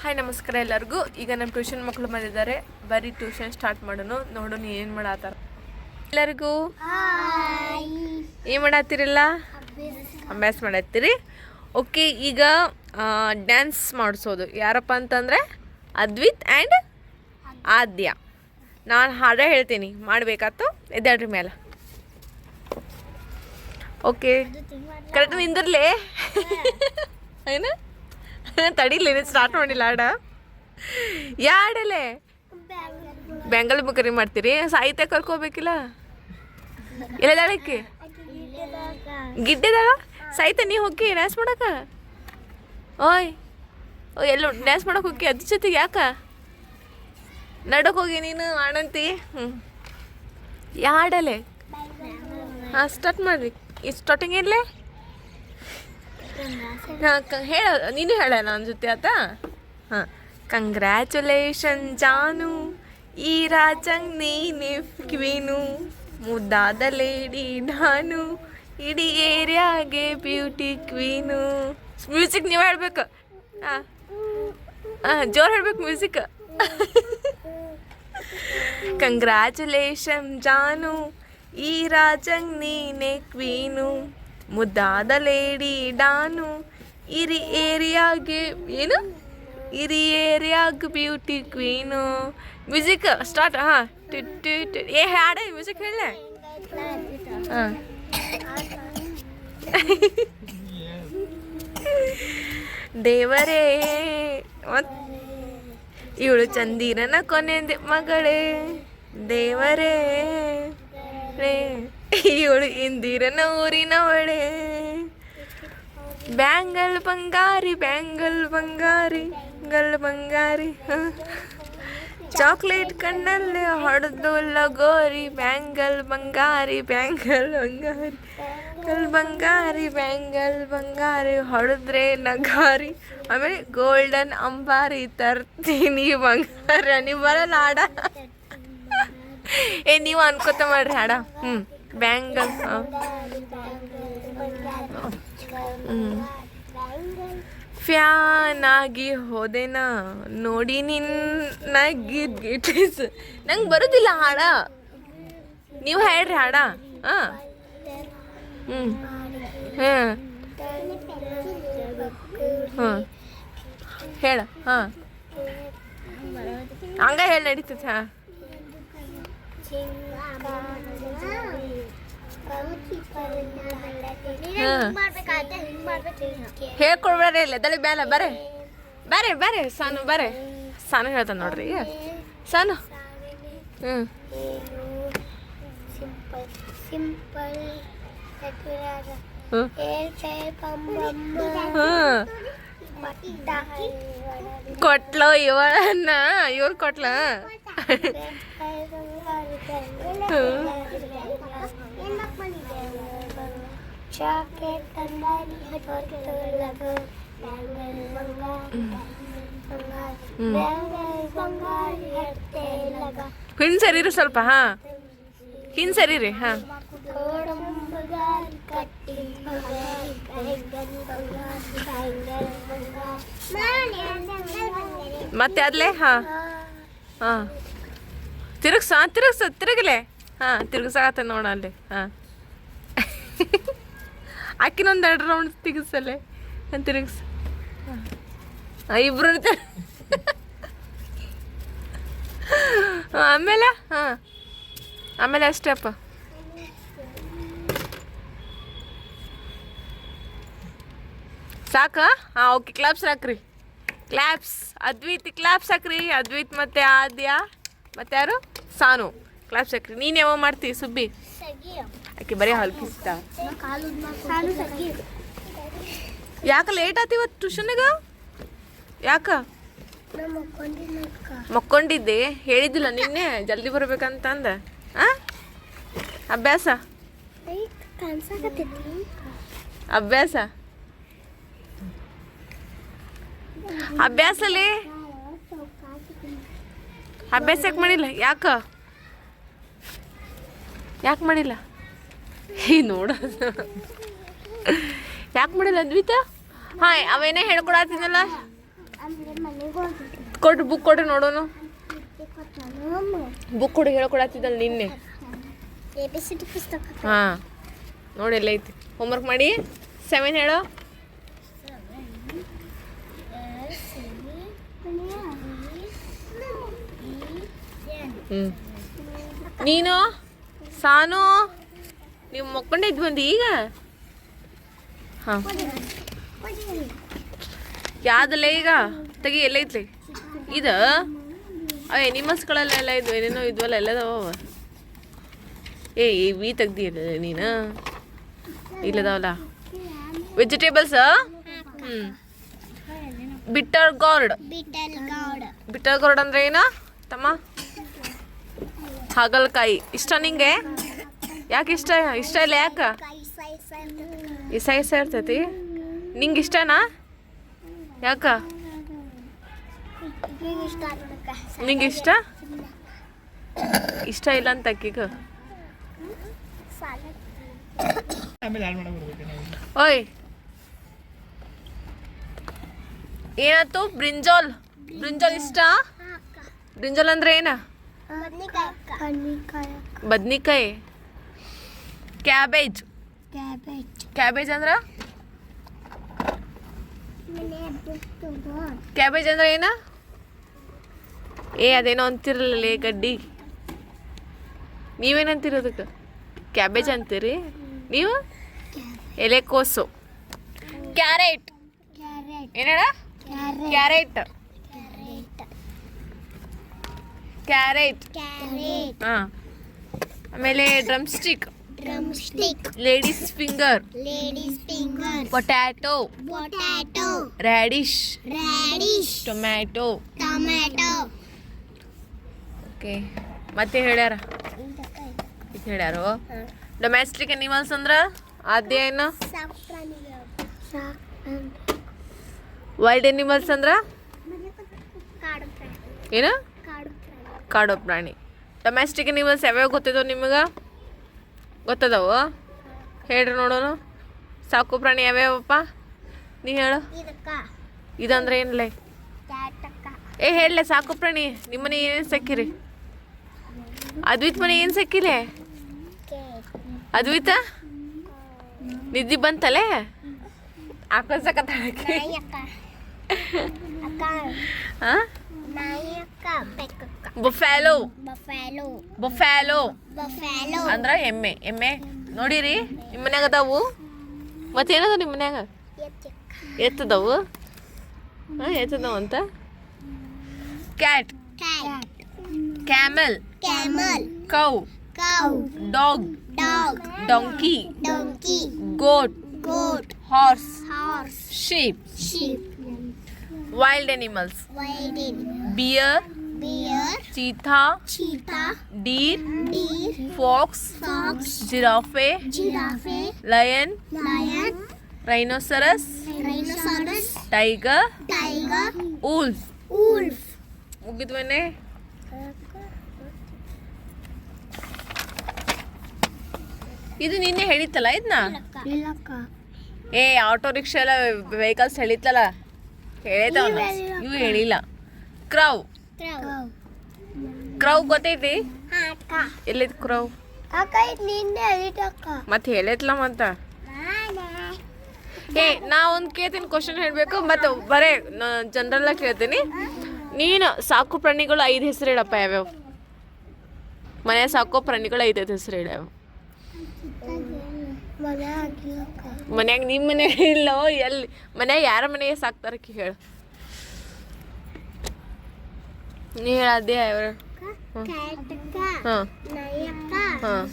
Hi ನಮಸ್ಕಾರ ಎಲ್ಲರಿಗೂ. ಈಗ ನಮ್ಮ ಟ್ಯೂಷನ್ ಮಕ್ಕಳು ಬಂದಿದ್ದಾರೆ. ಬರೀ ಟ್ಯೂಷನ್ ಸ್ಟಾರ್ಟ್ ಮಾಡೋಣ. ನೋಡೋಣ ಏನು ಮಾಡತ್ತಾರ. ಎಲ್ಲರಿಗೂ? ಏನು ಮಾಡತ್ತೀರಲ್ಲ ಅಭ್ಯಾಸ. ಮಾಡತ್ತೀರಿ ಓಕೆ ಈಗ ಡ್ಯಾನ್ಸ್ ಮಾಡಿಸೋದು. ಯಾರಪ್ಪ ಅಂತಂದರೆ ಅದ್ವಿತ್ ಆ್ಯಂಡ್ ಆದ್ಯ. ನಾನು ಹಾಡ ಹೇಳ್ತೀನಿ. ಮಾಡಬೇಕಾತು ಎದ್ದಾಡ್ರಿ ಮೇಲೆ ಓಕೆ ಕರೆಕ್ಟ್ ನಿಂದಿರಲೇ? ಏನು? ತಡಿಲಿ ಸ್ಟಾರ್ಟ್ ಮಾಡಿಲ್ಲ, ಆಡ. ಯಾಡಲೆ? ಬೆಂಗಲ್ ಬುಕರಿ ಮಾಡ್ತೀರಿ? ಸಾಹಿತ್ಯ ಕರ್ಕೋಬೇಕಿಲ್ಲ? ಎಲ್ಲದಾಳಕ್ಕೆ ಗಿಡ್ಡೆದಾಳ? ಸಾಹಿತ್ಯ, ನೀ ಹೋಗಿ ಡ್ಯಾನ್ಸ್ ಮಾಡಕ? ಓಯ್, ಓ, ಎಲ್ಲೋ ಡ್ಯಾನ್ಸ್ ಮಾಡಕ್ ಹೋಗಿ ಅದ್ರ ಜೊತೆಗೆ ಯಾಕ? ನಡಕ್ ಹೋಗಿ ನೀನು ಆಡಂತಿ ಹ್ಞೂ ಯಾಡಲೆ? ಹಾಂ ಸ್ಟಾರ್ಟ್ ಮಾಡ್ರಿ. ಈ ಸ್ಟಾರ್ಟಿಂಗ್ ಇರಲೇ ಹೇಳ, ನೀನು ಹೇಳ ನನ್ನ ಜೊತೆ ಆತ? ಹಾಂ. ಕಂಗ್ರ್ಯಾಚುಲೇಷನ್ ಜಾನು. ಈ ರಾಜಂಗ್ ನೀನೆ ಕ್ವೀನು. ಮುದ್ದಾದ ಲೇಡಿ ನಾನು. ಇಡೀ ಏರಿಯಾಗೆ ಬ್ಯೂಟಿ ಕ್ವೀನು ಮ್ಯೂಸಿಕ್ ನೀವು ಹೇಳ್ಬೇಕು. ಹಾಂ. ಹಾಂ, ಜೋರು ಹೇಳ್ಬೇಕು ಮ್ಯೂಸಿಕ್ ಕಂಗ್ರ್ಯಾಚುಲೇಷನ್ ಜಾನು. ಈ ರಾಜಂಗ್ ನೀನೆ ಕ್ವೀನು ಮುದ್ದಾದ ಲೇಡಿ ಡಾನು. ಇರಿ ಏರಿಯಾಗೆ, ಏನು? ಇರಿ ಏರಿಯಾಗ ಬ್ಯೂಟಿ ಕ್ವೀನು. ಮ್ಯೂಸಿಕ್ ಸ್ಟಾರ್ಟ್, ಹಾಂ. ಟಿ ಏ ಹಾಡೆ, ಮ್ಯೂಸಿಕ್ ಹೇಳ ಹಾಂ. ದೇವರೇ ಇವಳು ಚಂದಿರನ ಕೊನೆ ಮಗಳೇ. ದೇವರೇ ಇವಳು ಇಂದಿರನ ಊರಿನವಳೆ ಬ್ಯಾಂಗಲ್ ಬಂಗಾರಿ ಬ್ಯಾಂಗಲ್ ಬಂಗಾರಿ. ಗಲ್ ಬಂಗಾರಿ. ಚಾಕ್ಲೇಟ್ ಕಣ್ಣಲ್ಲಿ ಹೊಡೆದು ಲಗೋರಿ. ಬ್ಯಾಂಗಲ್ ಬಂಗಾರಿ ಬ್ಯಾಂಗಲ್ ಬಂಗಾರಿ. ಗಲ್ ಬಂಗಾರಿ, ಬ್ಯಾಂಗಲ್ ಬಂಗಾರಿ. ಹೊಡೆದ್ರೆ ನಗಾರಿ. ಆಮೇಲೆ ಗೋಲ್ಡನ್ ಅಂಬಾರಿ ತರ್ತೀನಿ ಬಂಗಾರ. ನೀವು ಬರಲ್ಲ ಹಾಡ. ಏ, ನೀವು ಅನ್ಕೋತ ಮಾಡ್ರಿ ಹಾಡ. ಹ್ಞೂ ಬ್ಯಾಂಗಲ್ ಹಾಂ ಹ್ಞೂ ಫ್ಯಾನ್ ಆಗಿ ಹೋದೆನಾ. ನೋಡಿ ನಿನ್ನ ಗೀತ್ ಗಿಟ್ಟಿಸ್ ನಂಗೆ ಬರೋದಿಲ್ಲ ಹಾಡ. ನೀವು ಹೇಳ್ರಿ ಹಾಡ. ಹಾಂ. ಹ್ಞೂ ಹಾಂ. ಹಾಂ. ಹೇಳ. ಹಾಂ. ಹಂಗ ಹೇಳಿ ನಡೀತೈತೆ ಹಾಂ. ಹೇಳ್ಕೊಡ್ಬೇಡ್ರಿ ಇಲ್ಲ ದಳಿ ಬೇಲ ಬರ್ರಿ ಬರ್ರಿ ಬರ್ರಿ ಸಾನು ಬರ್ರಿ ಸಾನು ಹೇಳ್ತಾನೆ ನೋಡ್ರಿ ಈಗ. ಸಾನು. ಹ್ಞೂ ಸಿಂಪಲ್ ಕೊಟ್ಲು ಇವಳನ್ನ. ಇವ್ರು ಕೊಟ್ಲ? ಹಿಂದ್ ಸರಿರಿ ಸ್ವಲ್ಪ ಹಾ. ಹಿಂದ್ ಸರಿರಿ ಹಾಂ. ಮತ್ತೆ ಅದ್ಲೇ ಹಾ. ಹಾಂ. ತಿರುಗ್ಸ ತಿರುಗ್ಸ, ತಿರುಗಲೆ. ಹಾಂ ತಿರುಗ್ಸಾಕತ್ತ ನೋಡ ಅಲ್ಲಿ. ಹಾಂ. ಅಕ್ಕಿನೊಂದು ಎರಡು ರೌಂಡ್ ತಿರುಗಿಸಲೆ. ಹಾಂ ತಿರುಗ್ಸ. ಇಬ್ರು ಆಮೇಲೆ? ಹಾಂ. ಆಮೇಲೆ ಅಷ್ಟೇ ಅಪ್ಪ. ಸಾಕಾ? ಹಾಂ ಓಕೆ ಕ್ಲಾಪ್ಸ್ ಹಾಕ್ರಿ. ಕ್ಲಾಪ್ಸ್ ಅದ್ವಿತಿ ಕ್ಲಾಪ್ಸ್ ಹಾಕ್ರಿ. ಅದ್ವಿತ್ ಮತ್ತೆ ಆದ್ಯ? ಮತ್ತೆ ಸಾನು. ಕ್ಲಾಸ್ ಸಕ್ರಿ. ನೀನು ಯಾವ ಮಾಡ್ತಿ ಸುಬ್ಬಿ? ಆಕೆ ಬರೀ ಹಲ್ಕಿಸ್ತ. ಯಾಕೆ ಲೇಟ್ ಆತಿ ಇವತ್ತು ಟ್ಯೂಷನ್ಗ ಯಾಕ? ಮಕ್ಕೊಂಡಿದ್ದೆ. ಹೇಳಿದ್ದಿಲ್ಲ ನಿನ್ನೆ. ಜಲ್ದಿ ಬರ್ಬೇಕಂತ ಅಂದ. ಅಭ್ಯಾಸ? ಅಭ್ಯಾಸ? ಅಭ್ಯಾಸಲಿ? ಅಭ್ಯಾಸ ಯಾಕೆ ಮಾಡಿಲ್ಲ? ಯಾಕ? ಯಾಕೆ ಮಾಡಿಲ್ಲ? ಈ ನೋಡ. ಯಾಕೆ ಮಾಡಿಲ್ಲ ಅದ್ವಿತ? ಹಾಂ ಅವೇನೇ ಹೇಳ್ಕೊಡತ್ತೀನಲ್ಲ ಆಮೇಲೆ ಕೊಟ್ಟು ಬುಕ್ ಕೊಟ್ಟು ನೋಡೋನು. ಬುಕ್ ಕೊಡಿ ಹೇಳ್ಕೊಡತ್ತಿದ್ದಲ್ಲ ನಿನ್ನೆ. ಹಾಂ ನೋಡಿ ಎಲ್ಲ ಐತಿ ಹೋಮ್ವರ್ಕ್ ಮಾಡಿ. ಸೆವೆನ್ ಹೇಳೋ. ಹ್ಞೂ ನೀನು? ಸಾನು? ನೀವು ಮಕ್ಕೊಂಡಿದ್ದು ಬಂದು ಈಗ? ಹಾಂ. ಯಾವ್ದಲ್ಲ ಈಗ? ತೆಗಿ ಎಲ್ಲ ಐತ್ಲಿ ಇದು? ಅವ್ ಎನಿಮಲ್ಸ್ಗಳೆಲ್ಲ ಇದ್ವು. ಏನೇನೋ ಇದ್ವಲ್ಲ ಎಲ್ಲದವ ಏ ವಿ ತೆಗ್ದಿ ನೀನು? ಇಲ್ಲದವಲ್ಲ? ವೆಜಿಟೇಬಲ್ಸ್ ಹ್ಞೂ ಬಿಟ್ಟರ್ ಗಾರ್ಡ್ ಬಿಟ್ಟರ್ ಗಾರ್ಡ್ ಅಂದ್ರೆ ಏನು? ತಮ್ಮ? ಹಾಗಲ್ಕಾಯಿ. ಇಷ್ಟ ನಿಂಗೆ? ಯಾಕೆ ಇಷ್ಟ? ಇಷ್ಟ ಇಲ್ಲ ಯಾಕ? ಈ ಸೈಸ ಇರ್ತೈತಿ. ನಿಂಗೆ ಇಷ್ಟನಾ? ಯಾಕ? ನಿಂಗೆ ಇಷ್ಟ? ಇಷ್ಟ ಇಲ್ಲ ಅಂತ ಅಕ್ಕಿಗ. ಓಯ್. ಏನಾಯ್ತು? ಬ್ರಿಂಜಾಲ್. ಬ್ರಿಂಜಾಲ್ ಇಷ್ಟ? ಬ್ರಿಂಜಾಲ್ ಅಂದ್ರೆ ಏನ? ಬದ್ನಿಕಾಯಿ ಅಕ್ಕ ಬದ್ನಿಕಾಯಿ ಅಕ್ಕ ಬದ್ನಿಕಾಯಿ ಕ್ಯಾಬೇಜ್ ಕ್ಯಾಬೇಜ್ ಕ್ಯಾಬೇಜ್ ಅಂದ್ರ ಮನೆ ಬಿಟ್ಟು ಕ್ಯಾಬೇಜ್ ಅಂದ್ರೆ ಏನ ಏ ಅದೇನೋ ಅಂತಿರಲ್ಲ ಗಡ್ಡಿ ನೀವೇನಂತೀರಿ ಅದಕ್ಕೆ ಕ್ಯಾಬೇಜ್ ಅಂತೀರಿ ನೀವು ಎಲೆಕೋಸು carrot carrot ಏನೇಳ carrot carrot carrot ಹಾಂ. ಆಮೇಲೆ drumstick drumstick ladies finger ladies finger potato potato radish radish tomato tomato okay ಮತ್ತೆ ಹೇಳ್ಯಾರ? ಇದು ಹೇಳ್ಯಾರು? ಡೊಮ್ಯಾಸ್ಟಿಕ್ ಅನಿಮಲ್ಸ್ ಅಂದ್ರ ಅದೇನು? ಏನು ವೈಲ್ಡ್ ಅನಿಮಲ್ಸ್ ಅಂದ್ರ? ಏನು? ಕಾಡು ಪ್ರಾಣಿ. ಡೊಮೆಸ್ಟಿಕ್ ಡೊಮ್ಯಾಸ್ಟಿಕ್ ಅನಿಮಲ್ಸ್ ಯಾವ್ಯಾವ ಗೊತ್ತಿದ್ದವು ನಿಮಗೆ? ಗೊತ್ತದವು? ಹೇಳ್ರಿ ನೋಡೋನು. ಸಾಕು ಪ್ರಾಣಿ ಯಾವ್ಯಾವಪ್ಪ? ನೀ ಹೇಳು. ಇದಂದ್ರೆ ಏನ್ಲೆ? ಕ್ಯಾಟಕ್ಕ ಏ ಹೇಳಲೆ ಸಾಕು ಪ್ರಾಣಿ. ನಿಮ್ಮನೆ ಏನೇನು ಸಕ್ಕಿರಿ? ಅದ್ವಿತ್ ಮನೆ ಏನು ಸಕ್ಕಿಲೆ? ಅದ್ವಿತ? ನಿದ್ದಿ ಬಂತಲೆ? ಆಕಳ ಸಕತ್ತಾಳಕ್ಕೆ ನಾಯಿ ಅಕ್ಕ ಅಕ್ಕ ಹಾಂ ನಾಯಿ ಅಕ್ಕ ಬೆಕ್ಕಕ್ಕ ಬೊಫ್ಯಾಲೋ ಬೊಫ್ಯಾಲೋ ಬಫ್ಯಾಲೋ ಅಂದ್ರ ಎಮ್ಮೆ ಎಮ್ಮೆ. ನೋಡಿರಿ ನಿಮ್ಮ ಮನ್ಯಾಗ ಅದಾವು? ಮತ್ತೇನದ ನಿಮ್ಮ ಮನ್ಯಾಗ? ಎತ್ತದವು? ಹಾಂ ಎತ್ತದವು ಅಂತ? Cat cat camel camel cow cow dog dog donkey donkey goat goat horse horse sheep sheep. wild animals wildin bear bear cheetah cheetah deer deer fox fox giraffe giraffe lion lion rhinoceros rhinoceros tiger tiger wolf wolf ಮುಗಿದ್ವನೆ ಇದು ನಿನ್ನೆ ಹೇಳಿತ್ತಲ್ಲ ಇದನ್ನ ಇಲ್ಲಕ್ಕ ಏ auto rickshaw ಎಲ್ಲ vehicles ಹೇಳಿತ್ತಲ್ಲ ಹೇಳಿದವಲ್ಲ ಇವು ಹೇಳಿಲ್ಲ. Crow. Crow. ಗೊತ್ತೈತಿ? ಎಲ್ಲಿದ್ ಕ್ರೌ? ಮತ್ತೆ ಹೇಳೈತ್ಲ ಮತ್ತ? ಏ ನಾ ಒಂದು ಕೇಳ್ತೀನಿ ಕ್ವಶನ್ ಹೇಳಬೇಕು ಮತ್ತೆ ಬರೇ ಜನರಲ್ಲ ಕೇಳ್ತೀನಿ. ನೀನು ಸಾಕು ಪ್ರಾಣಿಗಳು ಐದು ಹೆಸರು ಹೇಳಪ್ಪ ಯಾವ್ಯಾವ? ಮನೆ ಸಾಕೋ ಪ್ರಾಣಿಗಳು ಐದೈದು ಹೆಸರು ಹೇಳ್ಯಾವ ಮನ್ಯಾಗ ನಿಮ್ಮ ಮನೆ ಇಲ್ಲೋ ಎಲ್ಲಿ? ಮನ್ಯಾಗ ಯಾರ ಮನೆಗೆ ಸಾಕ್ತಾರಕ್ಕೆ ಹೇಳು. ನೀ ಯಾವ ಕ್ಯಾಟಕ್ಕ ಹಾಂ.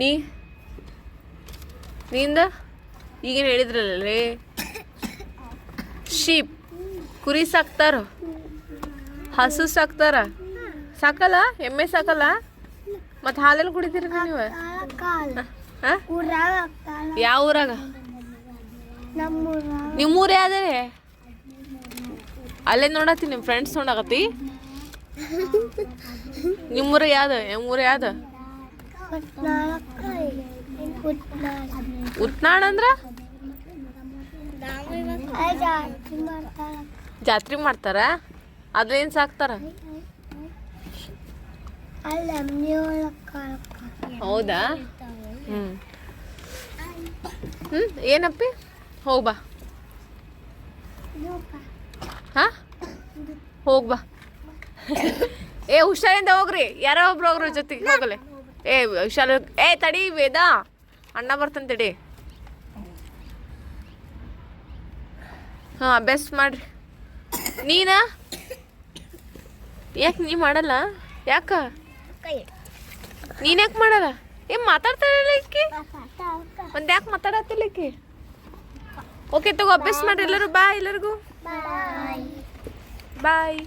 ನೀ? ನಿಂದ? ಈಗೇನು ಹೇಳಿದ್ರಲ್ಲೇ? ಶೀಪ್. ಕುರಿ ಸಾಕ್ತಾರ? ಹಸು ಸಾಕ್ತಾರ? ಸಾಕಲ್ಲ? ಎಮ್ಮೆ ಸಾಕಲ್ಲ? ಮತ್ತು ಹಾಲೆಲ್ಲ ಕುಡಿತೀರಿ ನೀವು? ಯಾವ ಊರಾಗ? ನಿಮ್ಮೂರ ಯಾವ್ದೇ ಅಲ್ಲೇ ನೋಡತ್ತಿ ನಿಮ್ಮ ಫ್ರೆಂಡ್ಸ್ ನೋಡಕತ್ತಿ. ನಿಮ್ಮೂರ ಯಾವ್ದು? ನಿಮ್ಮೂರ ಯಾವ್ದು? ಉತ್ನಾಳ ಅಂದ್ರ? ಜಾತ್ರೆ ಮಾಡ್ತಾರ? ಅದ್ರೇನ್ ಸಾಕ್ತಾರ? ಹೌದಾ? ಹ್ಮ್. ಹ್ಮ್ ಏನಪ್ಪಿ? ಹೋಗ್ ಬಾ. ಹಾ? ಹೋಗ್ ಬಾ. ಏ ಹುಷಾರಿಂದ ಹೋಗ್ರಿ. ಯಾರೋ ಒಬ್ರು ಹೋಗ್ರಿ ಜೊತೆಗೆ ಹೋಗಲಿ. ಏ ಹುಷಾರ ಏ ತಡಿ ವೇದ. ಅಣ್ಣ ಬರ್ತಾನೆ ಹಾ ಹಾಂ ಅಭ್ಯಾಸ ಮಾಡ್ರಿ. ನೀನ? ಯಾಕೆ ನೀ ಮಾಡಲ್ಲ? ಯಾಕ? ನೀನ್ ಯಾಕೆ ಮಾಡಲ್ಲ? ಏನ್ ಮಾತಾಡ್ತಾರಲ್ಲ ಈಕಿ? ಒಂದ್ ಯಾಕೆ ಮಾತಾಡತ್ತಿಲ್ಲ ಈಕಿ? ಓಕೆ ತಗೋ ಅಭ್ಯಾಸ ಮಾಡ್ರಿ ಎಲ್ಲರೂ ಬಾಯ್ ಎಲ್ಲರಿಗೂ. ಬಾಯ್